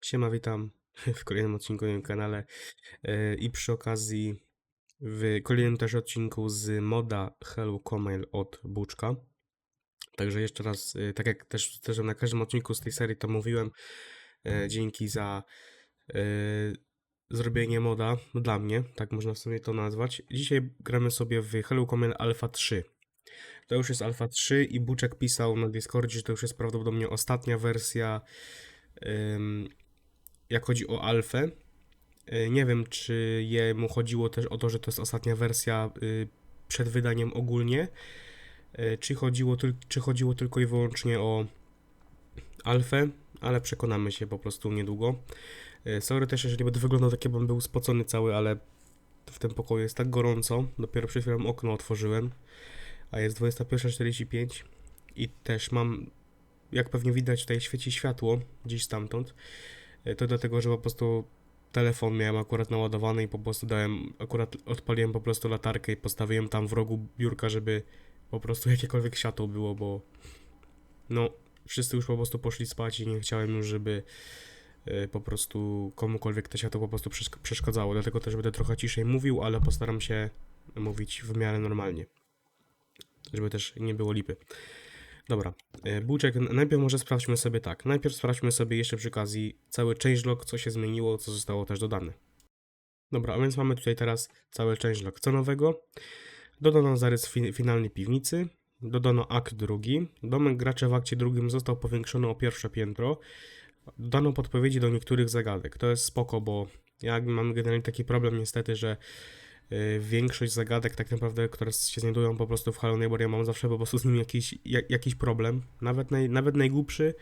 Siema, witam w kolejnym odcinku na moim kanale e, i przy okazji w kolejnym też odcinku z moda Hello Comail od Buczka. Także jeszcze raz, e, tak jak też, też na każdym odcinku z tej serii to mówiłem, e, dzięki za zrobienie moda dla mnie, tak można w sumie to nazwać. Dzisiaj gramy sobie w Hello Comail Alpha 3. To już jest Alpha 3 i Buczek pisał na Discordzie, że to już jest prawdopodobnie ostatnia wersja jak chodzi o alfę. Y, Nie wiem, czy jemu chodziło też o to, że to jest ostatnia wersja y, przed wydaniem ogólnie, y, czy chodziło, czy chodziło tylko i wyłącznie o alfę, ale przekonamy się po prostu niedługo. Y, Sorry też, jeżeli będę wyglądał tak, jakbym był spocony cały, ale w tym pokoju jest tak gorąco. Dopiero przed chwilą okno otworzyłem, a jest 21.45 i też mam, jak pewnie widać, tutaj świeci światło gdzieś stamtąd. E, To dlatego, że po prostu telefon miałem akurat naładowany i po prostu dałem, akurat odpaliłem po prostu latarkę i postawiłem tam w rogu biurka, żeby po prostu jakiekolwiek światło było, bo no, wszyscy już po prostu poszli spać i nie chciałem już, żeby e, po prostu komukolwiek to światło po prostu przeszk- przeszkadzało, dlatego też będę trochę ciszej mówił, ale postaram się mówić w miarę normalnie, żeby też nie było lipy. Dobra, e, Buczek, najpierw może sprawdźmy sobie tak. Najpierw sprawdźmy sobie jeszcze przy okazji cały changelog, co się zmieniło, co zostało też dodane. Dobra, a więc mamy tutaj teraz cały changelog. Co nowego? Dodano zarys fi finalny piwnicy, dodano akt drugi, domek graczy w akcie drugim został powiększony o pierwsze piętro, dodano podpowiedzi do niektórych zagadek. To jest spoko, bo ja mam generalnie taki problem niestety, że większość zagadek tak naprawdę, które się znajdują po prostu w Hello Neighbor, ja mam zawsze po prostu z nim jakiś, ja, jakiś problem, nawet, naj, nawet najgłupszy,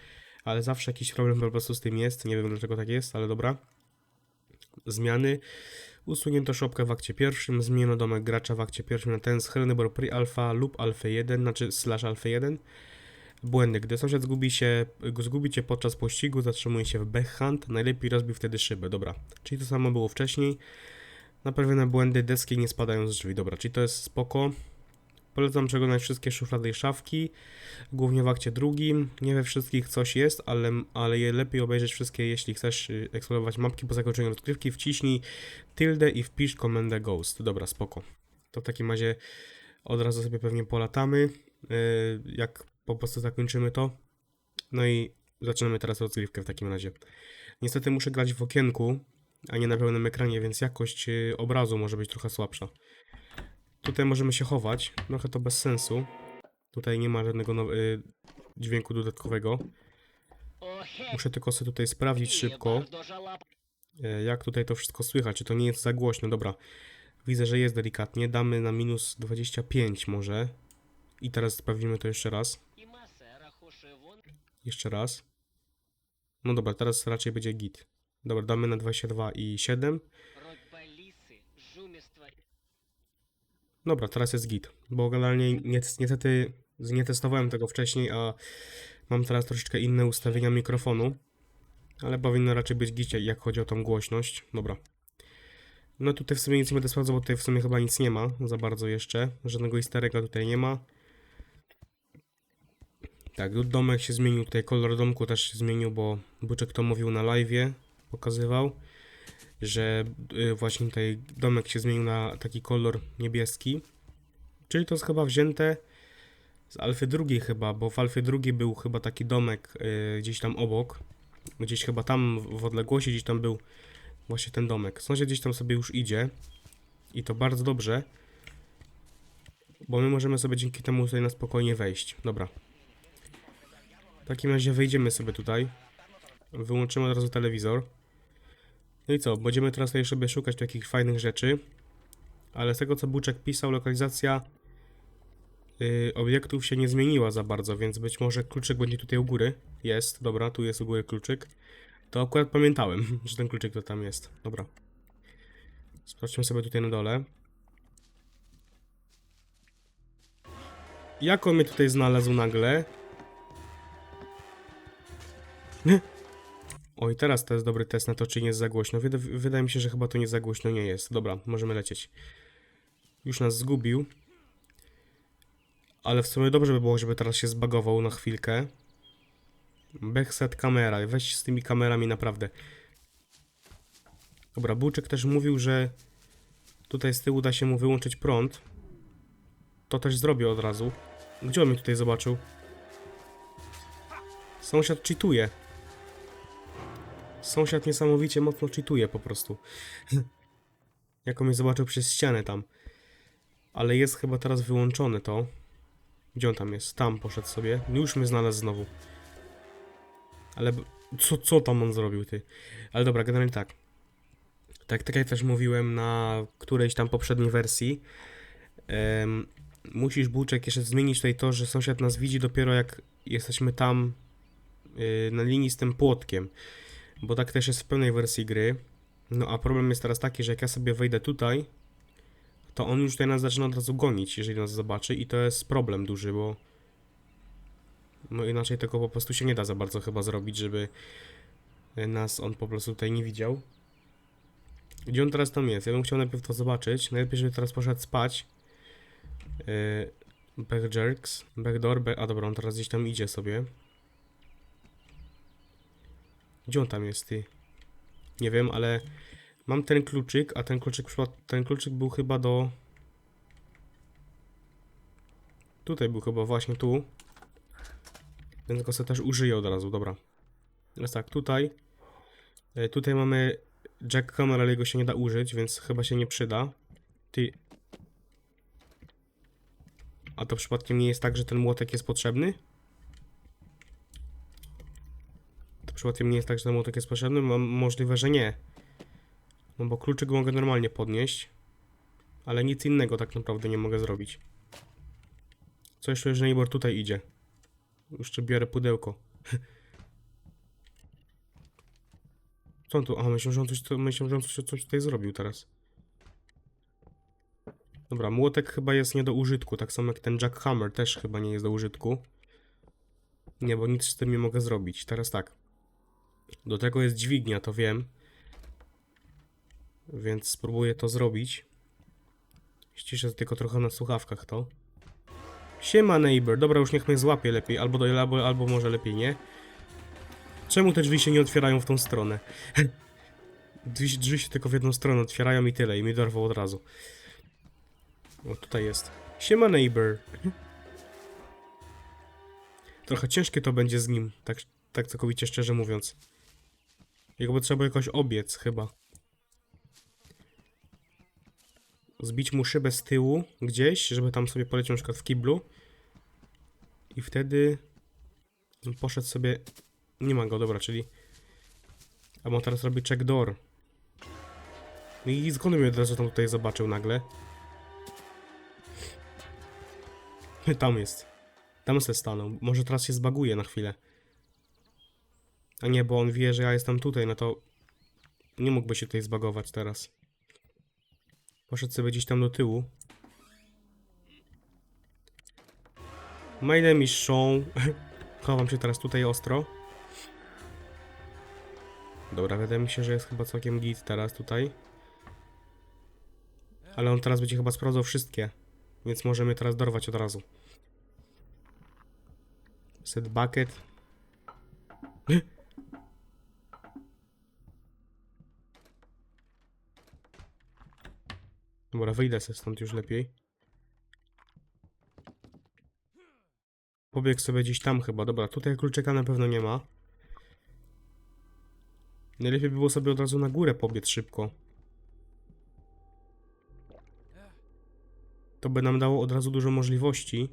ale zawsze jakiś problem po prostu z tym jest, nie wiem dlaczego tak jest, ale dobra. Zmiany. Usunięto szopkę w akcie pierwszym, zmieniono domek gracza w akcie pierwszym na ten z Hello Neighbor Pre-Alpha lub Alpha 1, znaczy slash Alpha 1. Błędy. Gdy sąsiad zgubi się, zgubi cię podczas pościgu, zatrzymuje się w backhand, najlepiej rozbij wtedy szybę. Dobra, czyli to samo było wcześniej. Naprawione błędy, deski nie spadają z drzwi. Dobra, czyli to jest spoko. Polecam przeglądać wszystkie szuflady i szafki, głównie w akcie drugim. Nie we wszystkich coś jest, ale, ale je lepiej obejrzeć wszystkie, jeśli chcesz y, eksplorować mapki po zakończeniu rozgrywki. Wciśnij tilde i wpisz komendę ghost. Dobra, spoko. To w takim razie od razu sobie pewnie polatamy, y, jak po prostu zakończymy to. No i zaczynamy teraz rozgrywkę w takim razie. Niestety muszę grać w okienku, a nie na pełnym ekranie, więc jakość y, obrazu może być trochę słabsza. Tutaj możemy się chować, trochę to bez sensu. Tutaj nie ma żadnego y, dźwięku dodatkowego. Muszę tylko sobie tutaj sprawdzić szybko, y, jak tutaj to wszystko słychać, czy to nie jest za głośno. Dobra, widzę, że jest delikatnie. Damy na minus 25 może. I teraz sprawdzimy to jeszcze raz. Jeszcze raz. No dobra, teraz raczej będzie git. Dobra, damy na 22 i 7. Dobra, teraz jest git, bo generalnie nie, niestety nie testowałem tego wcześniej, a mam teraz troszeczkę inne ustawienia mikrofonu, ale powinno raczej być git, jak chodzi o tą głośność. Dobra. No tutaj w sumie nic nie będę sprawdzał, bo tutaj w sumie chyba nic nie ma za bardzo jeszcze. Żadnego easter egga tutaj nie ma. Tak, domek się zmienił, tutaj kolor domku też się zmienił, bo Byczek to mówił na live'ie, pokazywał, że y, właśnie tutaj domek się zmienił na taki kolor niebieski. Czyli to jest chyba wzięte z Alfy drugiej chyba, bo w Alfie drugiej był chyba taki domek y, gdzieś tam obok. Gdzieś chyba tam w odległości gdzieś tam był właśnie ten domek. Sąsiad gdzieś tam sobie już idzie i to bardzo dobrze, bo my możemy sobie dzięki temu tutaj na spokojnie wejść. Dobra. W takim razie wejdziemy sobie tutaj. Wyłączymy od razu telewizor. No i co? Będziemy teraz tutaj sobie szukać takich fajnych rzeczy. Ale z tego co Buczek pisał, lokalizacja yy, obiektów się nie zmieniła za bardzo, więc być może kluczyk będzie tutaj u góry. Jest, dobra, tu jest u góry kluczyk. To akurat pamiętałem, że ten kluczyk to tam jest. Dobra. Sprawdźmy sobie tutaj na dole. Jak on mnie tutaj znalazł nagle? Oj, teraz to jest dobry test na to, czy nie jest za głośno. Wyda wydaje mi się, że chyba to nie za głośno nie jest. Dobra, możemy lecieć. Już nas zgubił. Ale w sumie dobrze by było, żeby teraz się zbagował na chwilkę. Backset kamera. Weź z tymi kamerami naprawdę. Dobra, Buczek też mówił, że tutaj z tyłu da się mu wyłączyć prąd. To też zrobię od razu. Gdzie on mnie tutaj zobaczył? Sąsiad cheatuje. Sąsiad niesamowicie mocno cheatuje po prostu. Jak on mnie zobaczył przez ścianę tam. Ale jest chyba teraz wyłączone to. Gdzie on tam jest? Tam poszedł sobie. Już mnie znalazł znowu. Ale co, co tam on zrobił, ty? Ale dobra, generalnie tak. Tak, tak jak też mówiłem na którejś tam poprzedniej wersji. em, musisz, Buczek, jeszcze zmienić tutaj to, że sąsiad nas widzi dopiero jak jesteśmy tam y, na linii z tym płotkiem. Bo tak też jest w pełnej wersji gry. No a problem jest teraz taki, że jak ja sobie wejdę tutaj, to on już tutaj nas zaczyna od razu gonić, jeżeli nas zobaczy i to jest problem duży, bo no inaczej tego po prostu się nie da za bardzo chyba zrobić, żeby nas on po prostu tutaj nie widział. Gdzie on teraz tam jest? Ja bym chciał najpierw to zobaczyć. Najlepiej, żeby teraz poszedł spać. Yy, back jerks. Backdoor. Back... A dobra, on teraz gdzieś tam idzie sobie. Gdzie on tam jest, ty? Nie wiem, ale mam ten kluczyk, a ten kluczyk, ten kluczyk był chyba do... Tutaj był chyba właśnie tu. Więc go sobie też użyję od razu, dobra. Teraz tak, tutaj. E, Tutaj mamy jackhammer, ale jego się nie da użyć, więc chyba się nie przyda. Ty... A to przypadkiem nie jest tak, że ten młotek jest potrzebny? To przypadkiem nie jest tak, że ten młotek jest potrzebny? Mam możliwe, że nie. No bo kluczyk mogę normalnie podnieść. Ale nic innego tak naprawdę nie mogę zrobić. Co jeszcze, że Neighbor tutaj idzie? Jeszcze biorę pudełko. Co tu? A, myślę, że on coś, myślę, że on coś, coś tutaj zrobił teraz. Dobra, młotek chyba jest nie do użytku, tak samo jak ten jackhammer też chyba nie jest do użytku. Nie, bo nic z tym nie mogę zrobić. Teraz tak. Do tego jest dźwignia, to wiem. Więc spróbuję to zrobić. Ściszę tylko trochę na słuchawkach to. Siema neighbor, dobra już niech mnie złapie lepiej, albo, do, albo, albo może lepiej nie. Czemu te drzwi się nie otwierają w tą stronę? drzwi, drzwi się tylko w jedną stronę otwierają i tyle, i mi dorwał od razu. O, tutaj jest. Siema neighbor. Trochę ciężkie to będzie z nim, tak, tak całkowicie szczerze mówiąc. Jego by trzeba jakoś obiec chyba. Zbić mu szybę z tyłu gdzieś, żeby tam sobie poleciał na przykład w kiblu. I wtedy poszedł sobie... Nie ma go, dobra, czyli... A on teraz robi check door. No I skąd mnie od razu tam tutaj zobaczył nagle? Tam jest. Tam se stanął. Może teraz się zbaguje na chwilę. A nie, bo on wie, że ja jestem tutaj, no to... Nie mógłby się tutaj zbagować teraz. Poszedł sobie gdzieś tam do tyłu. My name is Sean. Chowam się teraz tutaj ostro. Dobra, wydaje mi się, że jest chyba całkiem git teraz tutaj. Ale on teraz będzie chyba sprawdzał wszystkie. Więc możemy teraz dorwać od razu. Set bucket. Dobra, wyjdę sobie stąd już lepiej. Pobiegł sobie gdzieś tam chyba. Dobra, tutaj kluczyka na pewno nie ma. Najlepiej by było sobie od razu na górę pobiec szybko. To by nam dało od razu dużo możliwości.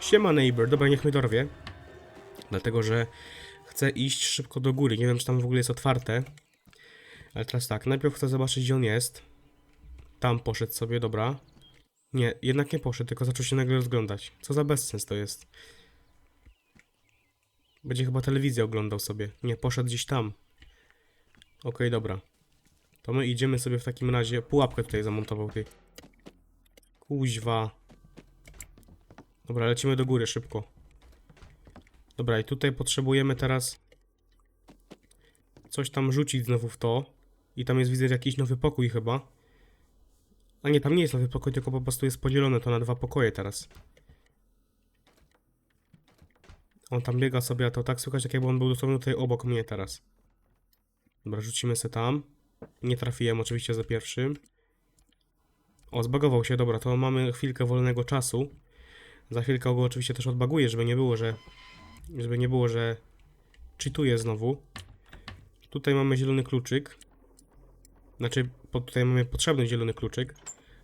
Siema neighbor, dobra, niech mnie dorwie. Dlatego, że chcę iść szybko do góry. Nie wiem, czy tam w ogóle jest otwarte. Ale teraz tak, najpierw chcę zobaczyć, gdzie on jest. Tam poszedł sobie, dobra. Nie, jednak nie poszedł, tylko zaczął się nagle rozglądać. Co za bezsens to jest. Będzie chyba telewizję oglądał sobie. Nie, poszedł gdzieś tam. Okej, dobra. To my idziemy sobie w takim razie. Pułapkę tutaj zamontował ty. Kuźwa. Dobra, lecimy do góry szybko. Dobra, i tutaj potrzebujemy teraz coś tam rzucić znowu w to. I tam jest widzę jakiś nowy pokój chyba. A nie, tam nie jest nowy pokój, tylko po prostu jest podzielone to na dwa pokoje teraz. On tam biega sobie, a to tak słychać, jakby on był dosłownie tutaj obok mnie teraz. Dobra, rzucimy se tam. Nie trafiłem oczywiście za pierwszym. O, zbagował się, dobra, to mamy chwilkę wolnego czasu. Za chwilkę go oczywiście też odbaguję, żeby nie było, że... Żeby nie było, że... Cheatuję znowu. Tutaj mamy zielony kluczyk. Znaczy, po, tutaj mamy potrzebny zielony kluczyk.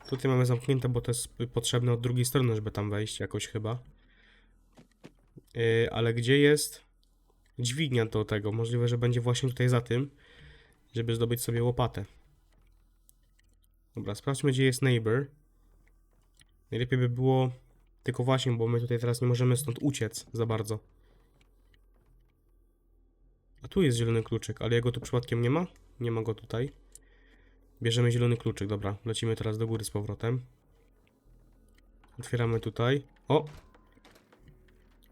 Tutaj mamy zamknięte, bo to jest potrzebne od drugiej strony, żeby tam wejść jakoś chyba. Yy, ale gdzie jest dźwignia do tego? Możliwe, że będzie właśnie tutaj za tym, żeby zdobyć sobie łopatę. Dobra, sprawdźmy, gdzie jest neighbor. Najlepiej by było... Tylko właśnie, bo my tutaj teraz nie możemy stąd uciec za bardzo. A tu jest zielony kluczyk, ale jego tu przypadkiem nie ma? Nie ma go tutaj. Bierzemy zielony kluczyk, dobra. Lecimy teraz do góry z powrotem. Otwieramy tutaj. O!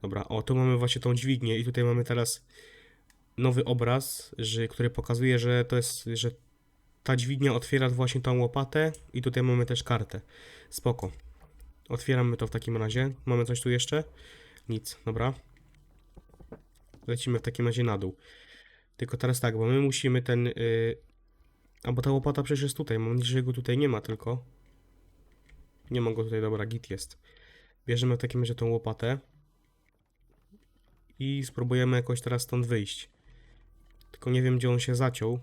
Dobra, o, tu mamy właśnie tą dźwignię i tutaj mamy teraz nowy obraz, że, który pokazuje, że to jest, że ta dźwignia otwiera właśnie tą łopatę i tutaj mamy też kartę. Spoko. Otwieramy to w takim razie. Mamy coś tu jeszcze? Nic, dobra. Lecimy w takim razie na dół. Tylko teraz tak, bo my musimy ten... Yy... A bo ta łopata przecież jest tutaj. Mam nadzieję, że go tutaj nie ma tylko. Nie ma go tutaj, dobra, git jest. Bierzemy w takim razie tą łopatę. I spróbujemy jakoś teraz stąd wyjść. Tylko nie wiem, gdzie on się zaciął.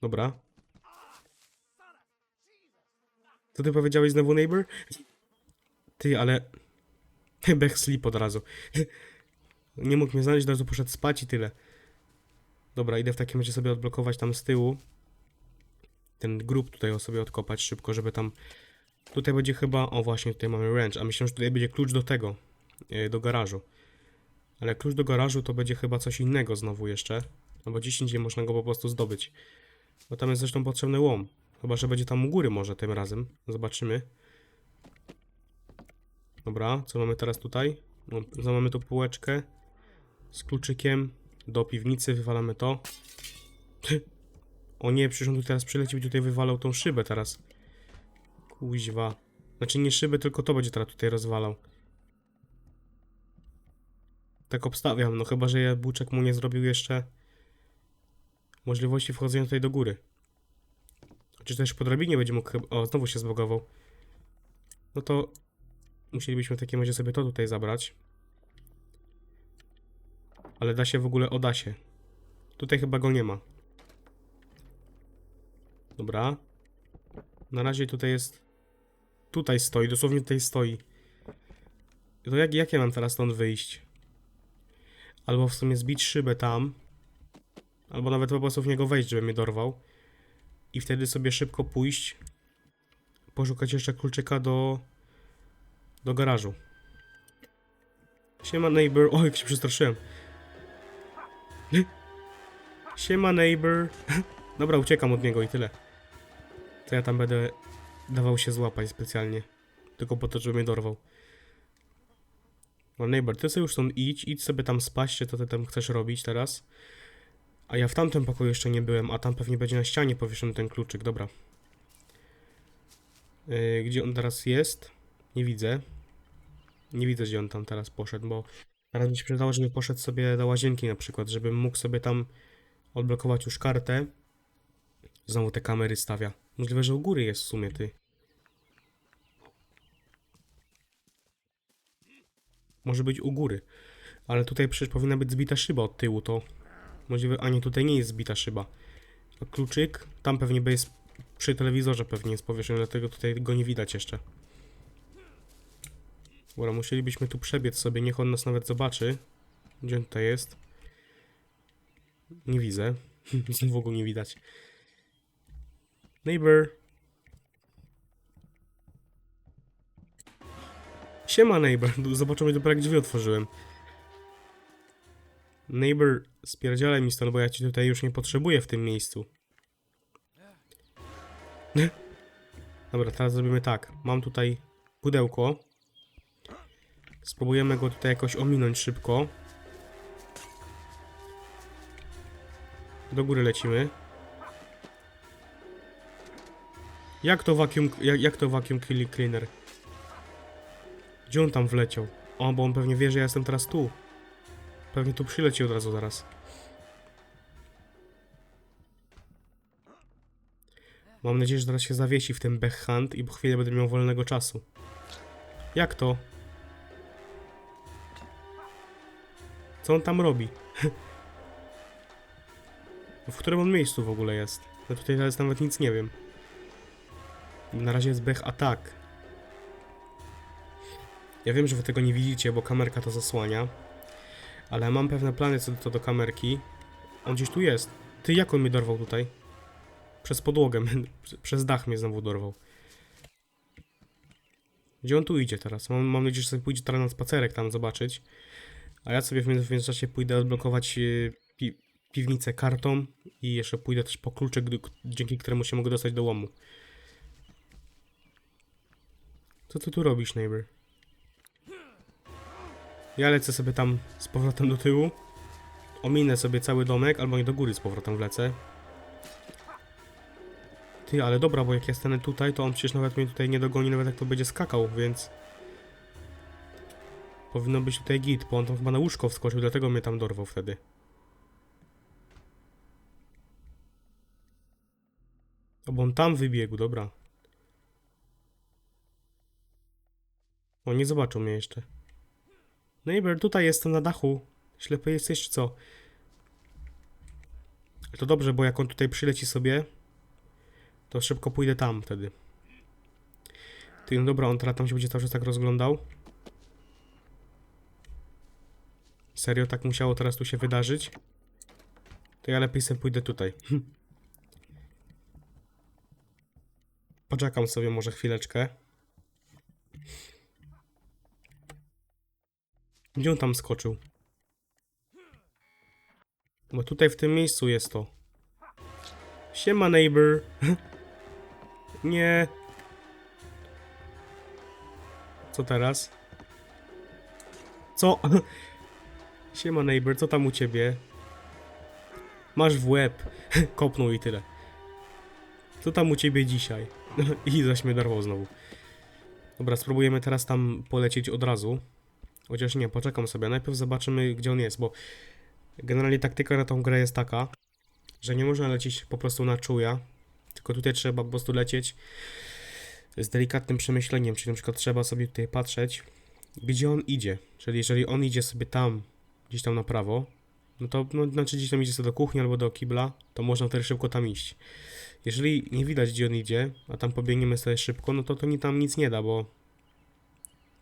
Dobra. Co ty powiedziałeś znowu, neighbor? Ty, ale... Backsleep od razu. Nie mógł mnie znaleźć, od razu poszedł spać i tyle. Dobra, idę w takim razie sobie odblokować tam z tyłu. Ten grób tutaj sobie odkopać szybko, żeby tam... Tutaj będzie chyba... O właśnie, tutaj mamy wrench, a myślę, że tutaj będzie klucz do tego. yy, Do garażu. Ale klucz do garażu to będzie chyba coś innego znowu jeszcze. No bo gdzieś indziej można go po prostu zdobyć. Bo tam jest zresztą potrzebny łom. Chyba, że będzie tam u góry może tym razem. Zobaczymy. Dobra, co mamy teraz tutaj? No, mamy tu półeczkę z kluczykiem. Do piwnicy wywalamy to. O nie, przecież on tu teraz przyleciał i tutaj wywalał tą szybę teraz. Kuźwa. Znaczy nie szybę, tylko to będzie teraz tutaj rozwalał. Tak obstawiam, no chyba, że Buczek mu nie zrobił jeszcze możliwości wchodzenia tutaj do góry. Czy też po drabinie będzie mógł. O, znowu się zbogował. No to musielibyśmy w takim razie sobie to tutaj zabrać. Ale da się w ogóle, o da się. Tutaj chyba go nie ma. Dobra. Na razie tutaj jest... Tutaj stoi, dosłownie tutaj stoi. To jak, jak ja mam teraz stąd wyjść? Albo w sumie zbić szybę tam. Albo nawet po prostu w niego wejść, żeby mnie dorwał. I wtedy sobie szybko pójść. Poszukać jeszcze kluczyka do... Do garażu. Siema neighbor. O, jak się przestraszyłem. Siema neighbor. Dobra, uciekam od niego i tyle. To ja tam będę dawał się złapać specjalnie. Tylko po to, żeby mnie dorwał. No neighbor, ty sobie już stąd idź, idź sobie tam spać, to ty tam chcesz robić teraz. A ja w tamtym pokoju jeszcze nie byłem, a tam pewnie będzie na ścianie powieszony ten kluczyk, dobra. Yy, gdzie on teraz jest? Nie widzę. Nie widzę, gdzie on tam teraz poszedł, bo teraz mi się przydało, żeby poszedł sobie do łazienki na przykład, żebym mógł sobie tam odblokować już kartę. Znowu te kamery stawia. Możliwe, że u góry jest w sumie, ty. Może być u góry. Ale tutaj przecież powinna być zbita szyba od tyłu, to możliwe... A nie, tutaj nie jest zbita szyba. A kluczyk, tam pewnie jest przy telewizorze pewnie jest powieszony, dlatego tutaj go nie widać jeszcze. Dobra, musielibyśmy tu przebiec sobie, niech on nas nawet zobaczy. Gdzie on tutaj jest? Nie widzę. Znowu go nie widać. Neighbor. Siema neighbor. Zobaczymy dopiero jak drzwi otworzyłem. Neighbor, spierdzielaj mi stąd, bo ja ci tutaj już nie potrzebuję w tym miejscu. Dobra, teraz zrobimy tak. Mam tutaj pudełko. Spróbujemy go tutaj jakoś ominąć szybko. Do góry lecimy. Jak to vacuum, jak, jak to vacuum cleaner? Gdzie on tam wleciał? O, bo on pewnie wie, że ja jestem teraz tu. Pewnie tu przyleci od razu zaraz. Mam nadzieję, że teraz się zawiesi w tym backhand i po chwili będę miał wolnego czasu. Jak to? Co on tam robi? w którym on miejscu w ogóle jest? Ja tutaj teraz nawet nic nie wiem. Na razie jest bech atak. Ja wiem, że wy tego nie widzicie, bo kamerka to zasłania. Ale mam pewne plany co do, do kamerki. On gdzieś tu jest. Ty, jak on mnie dorwał tutaj? Przez podłogę, przez dach mnie znowu dorwał. Gdzie on tu idzie teraz? Mam, mam nadzieję, że sobie pójdzie teraz na spacerek tam zobaczyć. A ja sobie w między- w międzyczasie pójdę odblokować e, pi piwnicę kartą i jeszcze pójdę też po kluczyk, gdy- dzięki któremu się mogę dostać do łomu. Co ty tu robisz, neighbor? Ja lecę sobie tam z powrotem do tyłu. Ominę sobie cały domek, albo nie do góry z powrotem wlecę. Ty, ale dobra, bo jak ja stanę tutaj, to on przecież nawet mnie tutaj nie dogoni, nawet jak to będzie skakał, więc... Powinno być tutaj git, bo on tam chyba na łóżko wskoczył, dlatego mnie tam dorwał wtedy. O, bo on tam wybiegł, dobra. O, nie zobaczył mnie jeszcze. Neighbor, tutaj jestem na dachu. Ślepy jesteś, czy co? To dobrze, bo jak on tutaj przyleci sobie, to szybko pójdę tam wtedy. Ty, no dobra, on teraz tam się będzie cały czas tak rozglądał. Serio, tak musiało teraz tu się wydarzyć? To ja lepiej sobie pójdę tutaj. Poczekam sobie może chwileczkę. Gdzie on tam skoczył? Bo tutaj w tym miejscu jest to. Siema neighbor. Nie. Co teraz? Co? Siema neighbor, co tam u ciebie? Masz w łeb. Kopnął i tyle. Co tam u ciebie dzisiaj? I zaś mnie dorwał znowu. Dobra, spróbujemy teraz tam polecieć od razu. Chociaż nie, poczekam sobie. Najpierw zobaczymy, gdzie on jest, bo generalnie taktyka na tą grę jest taka, że nie można lecieć po prostu na czuja, tylko tutaj trzeba po prostu lecieć z delikatnym przemyśleniem, czyli na przykład trzeba sobie tutaj patrzeć, gdzie on idzie. Czyli jeżeli on idzie sobie tam, gdzieś tam na prawo, no to no, znaczy gdzieś tam idzie sobie do kuchni albo do kibla, to można wtedy szybko tam iść. Jeżeli nie widać, gdzie on idzie, a tam pobiegniemy sobie szybko, no to to ni tam nic nie da, bo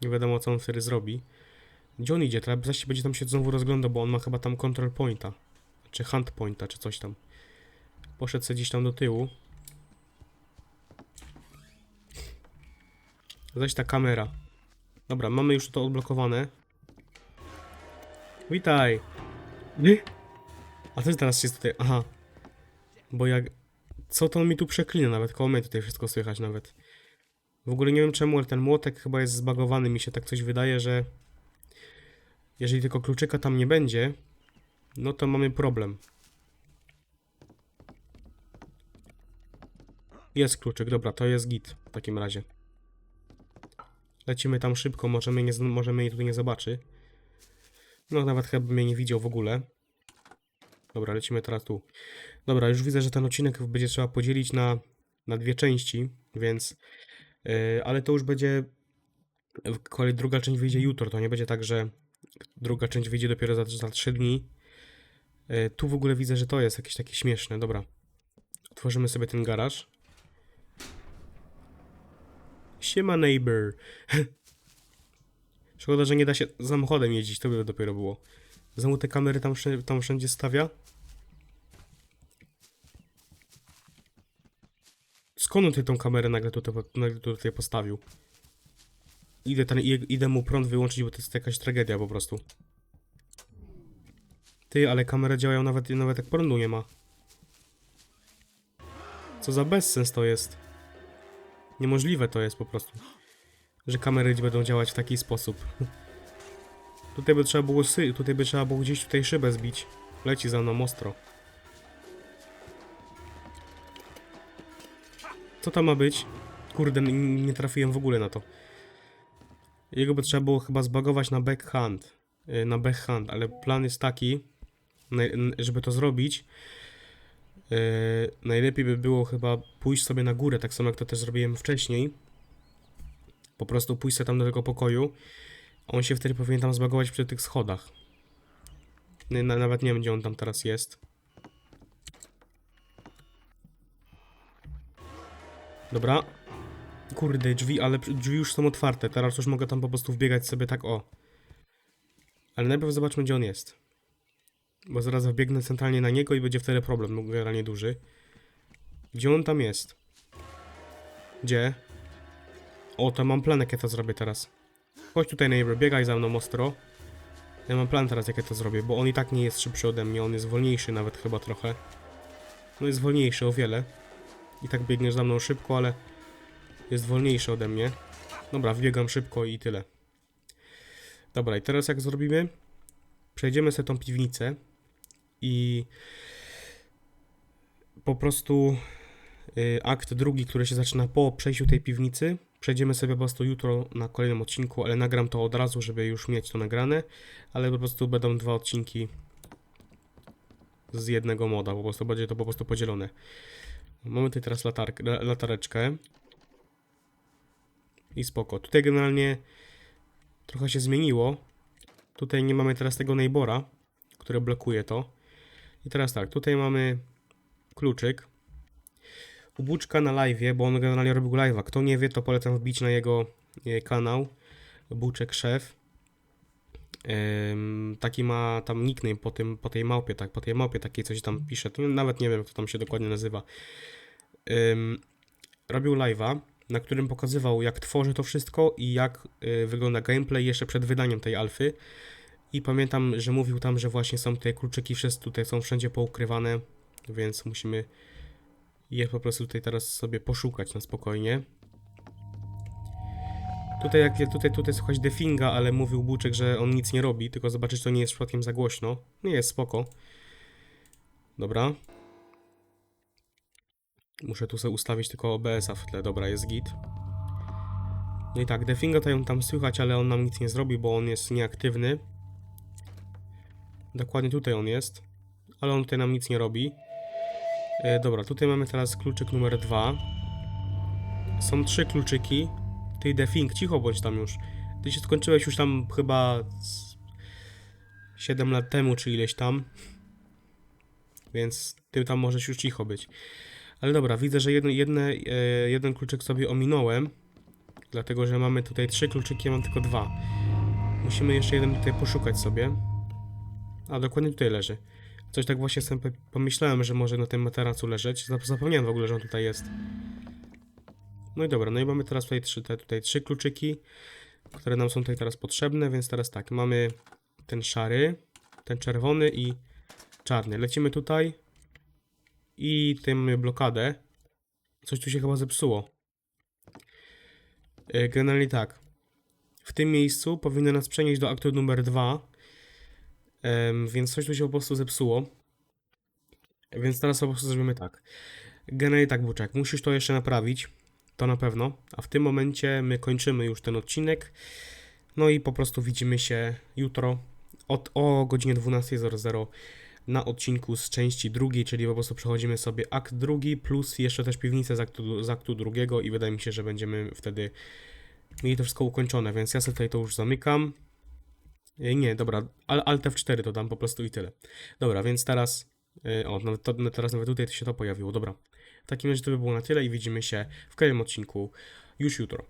nie wiadomo, co on wtedy zrobi. Gdzie on idzie? Teraz zaś będzie tam się znowu rozglądał, bo on ma chyba tam control pointa. Czy hunt pointa, czy coś tam. Poszedł sobie gdzieś tam do tyłu. Zaś ta kamera. Dobra, mamy już to odblokowane. Witaj! Nie? A co teraz jest tutaj? Aha. Bo jak... Co to on mi tu przeklina nawet? Koło mnie tutaj wszystko słychać nawet. W ogóle nie wiem czemu, ale ten młotek chyba jest zbagowany. Mi się tak coś wydaje, że... Jeżeli tylko kluczyka tam nie będzie, no to mamy problem. Jest kluczyk, dobra, to jest git w takim razie. Lecimy tam szybko, może mnie, nie, z- może mnie tutaj nie zobaczy. No nawet chyba mnie nie widział w ogóle. Dobra, lecimy teraz tu. Dobra, już widzę, że ten odcinek będzie trzeba podzielić na, na dwie części, więc... Yy, ale to już będzie... w kolei Druga część wyjdzie jutro, to nie będzie tak, że druga część wyjdzie dopiero za, za 3 dni. Yy, tu w ogóle widzę, że to jest jakieś takie śmieszne, dobra. Otworzymy sobie ten garaż. Siema neighbor. Szkoda, że nie da się samochodem jeździć, to by dopiero było. Znowu te kamery tam, tam wszędzie stawia. Skąd tutaj tą kamerę nagle tutaj, nagle tutaj postawił? Idę, ten, idę mu prąd wyłączyć, bo to jest jakaś tragedia po prostu. Ty, ale kamery działają nawet, nawet jak prądu nie ma. Co za bezsens to jest. Niemożliwe to jest po prostu. Że kamery będą działać w taki sposób. Tutaj by trzeba było sy tutaj by trzeba było gdzieś tutaj szybę zbić. Leci za mną ostro. Co to ma być? Kurde, nie trafiłem w ogóle na to. Jego by trzeba było chyba zbagować na backhand. y, Na backhand, ale plan jest taki, żeby to zrobić. y, Najlepiej by było chyba pójść sobie na górę, tak samo jak to też zrobiłem wcześniej. Po prostu pójść sobie tam do tego pokoju. On się wtedy powinien tam zbagować przy tych schodach. Nawet nie wiem, gdzie on tam teraz jest. Dobra. Kurde, drzwi, ale drzwi już są otwarte. Teraz już mogę tam po prostu wbiegać sobie tak o. Ale najpierw zobaczmy, gdzie on jest. Bo zaraz wbiegnę centralnie na niego i będzie wtedy problem, generalnie duży. Gdzie on tam jest? Gdzie? O, to mam plan, jak ja to zrobię teraz. Chodź tutaj, neighbor, biegaj za mną ostro. Ja mam plan teraz, jak ja to zrobię, bo on i tak nie jest szybszy ode mnie, on jest wolniejszy nawet chyba trochę. No jest wolniejszy o wiele. I tak biegniesz za mną szybko, ale jest wolniejszy ode mnie. Dobra, wbiegam szybko i tyle. Dobra, i teraz jak zrobimy? Przejdziemy sobie tą piwnicę i po prostu y, akt drugi, który się zaczyna po przejściu tej piwnicy, przejdziemy sobie po prostu jutro na kolejnym odcinku, ale nagram to od razu, żeby już mieć to nagrane, ale po prostu będą dwa odcinki z jednego moda, po prostu będzie to po prostu podzielone. Mamy tutaj teraz latarkę, la- latareczkę. I spoko. Tutaj generalnie trochę się zmieniło. Tutaj nie mamy teraz tego neighbora, który blokuje to. I teraz tak, tutaj mamy kluczyk. Buczka na live, bo on generalnie robił live'a. Kto nie wie, to polecam wbić na jego e, kanał. Buczek Szef. Taki ma tam nickname po, tym, po tej małpie, tak, po tej małpie takiej coś tam pisze. Nawet nie wiem, jak to tam się dokładnie nazywa. Robił live'a, na którym pokazywał, jak tworzy to wszystko i jak y, wygląda gameplay jeszcze przed wydaniem tej alfy. I pamiętam, że mówił tam, że właśnie są te kluczyki, wszystkie tutaj są wszędzie poukrywane, więc musimy je po prostu tutaj teraz sobie poszukać na spokojnie. Tutaj jak tutaj, tutaj słuchać definga, ale mówił Buczek, że on nic nie robi, tylko zobaczyć, to nie jest przypadkiem za głośno. Nie jest spoko. Dobra. Muszę tu sobie ustawić tylko OBS-a w tle. Dobra, jest git. No i tak, definga to ją tam słychać, ale on nam nic nie zrobi, bo on jest nieaktywny. Dokładnie tutaj on jest, ale on tutaj nam nic nie robi. E, dobra, tutaj mamy teraz kluczyk numer dwa. Są trzy kluczyki. Ty Defing, cicho bądź tam już. Ty się skończyłeś już tam chyba z 7 lat temu, czy ileś tam. Więc ty tam możesz już cicho być. Ale dobra, widzę, że jedno, jedne, e, jeden kluczyk sobie ominąłem. Dlatego, że mamy tutaj trzy kluczyki, ja mam tylko dwa. Musimy jeszcze jeden tutaj poszukać sobie. A dokładnie tutaj leży. Coś tak właśnie sobie pomyślałem, że może na tym materacu leżeć. Zap- Zapomniałem w ogóle, że on tutaj jest. No i dobra, no i mamy teraz tutaj trzy, te, tutaj trzy kluczyki, które nam są tutaj teraz potrzebne, więc teraz tak, mamy ten szary, ten czerwony i czarny. Lecimy tutaj i tutaj mamy blokadę. Coś tu się chyba zepsuło. E, Generalnie tak. W tym miejscu powinno nas przenieść do aktu numer 2, więc coś tu się po prostu zepsuło. Więc teraz po prostu zrobimy tak. Generalnie tak, Buczek, musisz to jeszcze naprawić. To na pewno. A w tym momencie my kończymy już ten odcinek. No i po prostu widzimy się jutro od, o godzinie 12.00 na odcinku z części drugiej, czyli po prostu przechodzimy sobie akt drugi plus jeszcze też piwnicę z aktu, z aktu drugiego i wydaje mi się, że będziemy wtedy mieli to wszystko ukończone, więc ja sobie tutaj to już zamykam. E, Nie, dobra, Alt F4 to dam po prostu i tyle. Dobra, więc teraz, e, o, nawet to, teraz nawet tutaj się to pojawiło, dobra. W takim razie to by było na tyle i widzimy się w kolejnym odcinku już jutro.